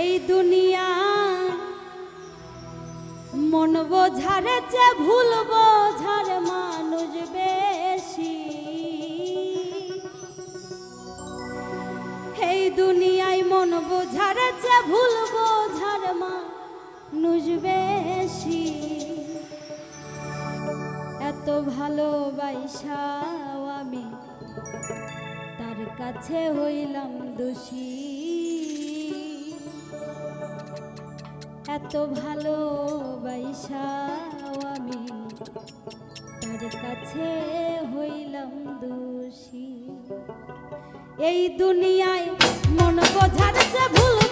এই দুনিয়া মন বোঝারে চে ভুল বোঝার মানুষ বেশি। এই দুনিয়ায় মন বোঝারে চে ভুল বোঝার মানুষ বেশি। এত ভালোবাসাও আমি কাছে হইলাম দোষী। এত ভালো ভালোবাসাও আমি, তার কাছে হইলাম দোষী। এই দুনিয়ায় মন বোঝার ভুল